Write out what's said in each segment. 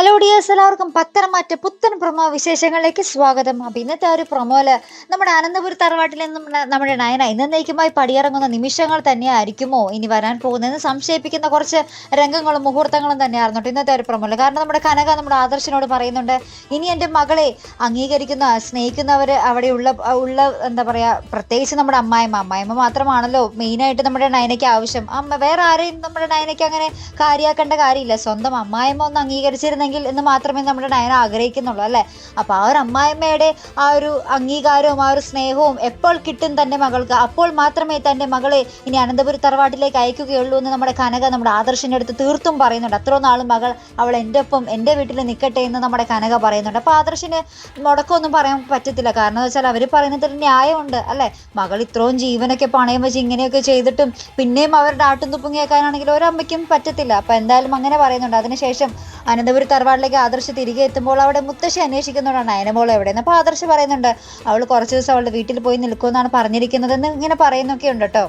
Hello dears എല്ലാവർക്കും പത്തനംമാറ്റ പുത്തൻ promo വിശേഷങ്ങളിലേക്ക് സ്വാഗതം. അപ്പം ഇന്നത്തെ ഒരു പ്രൊമോയിൽ നമ്മുടെ അനന്തപുരി തറവാട്ടിൽ നിന്നും നമ്മുടെ- നയന ഇന്നേക്കുമായി പടിയിറങ്ങുന്ന നിമിഷങ്ങൾ തന്നെയായിരിക്കുമോ? ഇനി വരാൻ പോകുന്നതെന്ന് സംശയിപ്പിക്കുന്ന കുറച്ച് രംഗങ്ങളും മുഹൂർത്തങ്ങളും തന്നെയായിരുന്നു ഇന്നത്തെ ഒരു പ്രൊമോയിൽ കാരണം നമ്മുടെ കനക നമ്മുടെ ആദർശനോട് പറയുന്നുണ്ട് ഇനി എന്റെ മകളെ അംഗീകരിക്കുന്ന സ്നേഹിക്കുന്നവർ അവിടെയുള്ള ഉള്ള എന്താ പറയുക പ്രത്യേകിച്ച് നമ്മുടെ അമ്മായിമ്മ അമ്മായിമ്മ മാത്രമാണല്ലോ മെയിനായിട്ട് നമ്മുടെ നയനയ്ക്ക് ആവശ്യം. അമ്മ വേറെ ആരെയും നമ്മുടെ നയനയ്ക്ക് അങ്ങനെ കാര്യമാക്കേണ്ട കാര്യമില്ല. സ്വന്തം അമ്മായിമ്മ ഒന്ന് അംഗീകരിച്ചിരുന്നെങ്കിൽ എന്ന് മാത്രമേ നമ്മുടെ നയന ആഗ്രഹിക്കുന്നുള്ളൂ അല്ലേ? അപ്പോൾ ആ ഒരു അമ്മായിമ്മയുടെ ആ ഒരു അംഗീകാരവും ആ ഒരു സ്നേഹവും എപ്പോൾ കിട്ടും തന്റെ മകൾക്ക്? അപ്പോൾ മാത്രമേ തന്റെ മകളെ ഇനി അനന്തപുരി തറവാട്ടിലേക്ക് അയക്കുകയുള്ളൂ എന്ന് നമ്മുടെ കനക നമ്മുടെ ആദർശിന്റെ അടുത്ത് തീർത്തും പറയുന്നുണ്ട്. അത്രയോ നാളും മകൾ അവൾ എന്റെ ഒപ്പം എന്റെ വീട്ടിൽ നിൽക്കട്ടെ എന്ന് നമ്മുടെ കനക പറയുന്നുണ്ട്. അപ്പോൾ ആദർശിന് മുടക്കമൊന്നും പറയാൻ പറ്റത്തില്ല. കാരണം എന്ന് വെച്ചാൽ അവർ പറയുന്നതിൽ ന്യായമുണ്ട് അല്ലേ? മകൾ ഇത്രയും ജീവനൊക്കെ പണയം വെച്ച് ഇങ്ങനെയൊക്കെ ചെയ്തിട്ടും പിന്നെയും അവരുടെ ആട്ടും തുപ്പും കേൾക്കാനാണെങ്കിൽ ഒരമ്മയ്ക്കും പറ്റത്തില്ല. അപ്പോൾ എന്തായാലും അങ്ങനെ പറയുന്നുണ്ട്. അതിനുശേഷം അനന്തപുരി തറവാട്ടിലേക്ക് ആദർശ് തിരികെ എത്തുമ്പോൾ അവിടെ മുത്തശ്ശി അന്വേഷിക്കുന്നുണ്ടാണ് അയനമോൾ എവിടെയെന്ന്. അപ്പോൾ ആദർശ് പറയുന്നുണ്ട് അവൾ കുറച്ച് ദിവസം അവളുടെ വീട്ടിൽ പോയി നിൽക്കുമെന്നാണ് പറഞ്ഞിരിക്കുന്നതെന്ന് ഇങ്ങനെ പറയുന്നൊക്കെ ഉണ്ട് കേട്ടോ.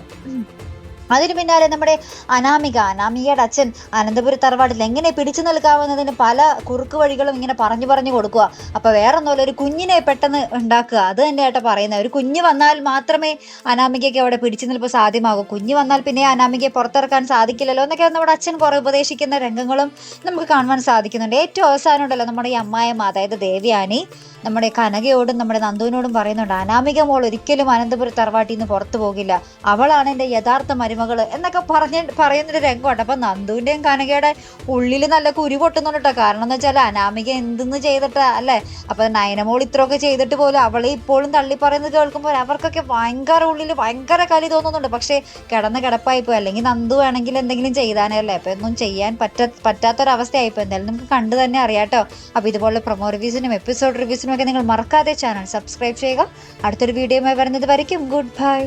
അതിന് പിന്നാലെ നമ്മുടെ അനാമിക അനാമികയുടെ അച്ഛൻ അനന്തപുരി തറവാട്ടിൽ എങ്ങനെ പിടിച്ചു നിൽക്കാവുന്നതിന് പല കുറുക്ക് വഴികളും ഇങ്ങനെ പറഞ്ഞു പറഞ്ഞു കൊടുക്കുക. അപ്പോൾ വേറെ ഒന്നുമില്ല ഒരു കുഞ്ഞിനെ പെട്ടെന്ന് ഉണ്ടാക്കുക. അത് തന്നെ ഏട്ടാ പറയുന്നത് ഒരു കുഞ്ഞ് വന്നാൽ മാത്രമേ അനാമികയ്ക്ക് അവിടെ പിടിച്ചു നിൽപ്പ് സാധ്യമാകൂ. കുഞ്ഞ് വന്നാൽ പിന്നെ അനാമികയെ പുറത്തിറക്കാൻ സാധിക്കില്ലല്ലോ എന്നൊക്കെ നമ്മുടെ അച്ഛൻ കുറെ ഉപദേശിക്കുന്ന രംഗങ്ങളും നമുക്ക് കാണുവാൻ സാധിക്കുന്നുണ്ട്. ഏറ്റവും അവസാനം ഉണ്ടല്ലോ നമ്മുടെ ഈ അമ്മായമ്മ അതായത് ദേവ്യാനി നമ്മുടെ കനകയോടും നമ്മുടെ നന്ദുവിനോടും പറയുന്നുണ്ട് അനാമിക മോൾ ഒരിക്കലും അനന്തപുരി തറവാട്ടിൽ നിന്ന് പുറത്തു പോകില്ല. അവളാണ് എന്റെ യഥാർത്ഥ മരുമകൾ എന്നൊക്കെ പറഞ്ഞ് പറയുന്നൊരു രംഗമുണ്ട്. അപ്പം നന്ദുവിന്റെയും കനകയുടെ ഉള്ളിൽ നല്ല കുരു പൊട്ടുന്നുണ്ട് കേട്ടോ കാരണം എന്ന് വെച്ചാൽ അനാമിക എന്തെന്ന് ചെയ്തിട്ടാ അല്ലേ? അപ്പം നയനമോൾ ഇത്രയൊക്കെ ചെയ്തിട്ട് പോലും അവളെ ഇപ്പോഴും തള്ളി പറയുന്നത് കേൾക്കുമ്പോൾ അവർക്കൊക്കെ ഭയങ്കര ഉള്ളിൽ ഭയങ്കര കലി തോന്നുന്നുണ്ട്. പക്ഷേ കിടന്ന് കിടപ്പായി പോയി അല്ലെങ്കിൽ നന്ദു വേണമെങ്കിൽ എന്തെങ്കിലും ചെയ്താനേ അല്ലേ? അപ്പം ഒന്നും ചെയ്യാൻ പറ്റ പറ്റാത്തൊരവസ്ഥയായിപ്പോൾ എന്തായാലും നമുക്ക് കണ്ടു തന്നെ അറിയാം കേട്ടോ അപ്പോൾ ഇതുപോലെ പ്രൊമോ റിവ്യൂസിനും എപ്പിസോഡ് റിവ്യൂസിനും ഒക്കെ നിങ്ങൾ മറക്കാതെ ചാനൽ സബ്സ്ക്രൈബ് ചെയ്യുക. അടുത്തൊരു വീഡിയോയുമായി വരുന്നത് വരയ്ക്കും. Good bye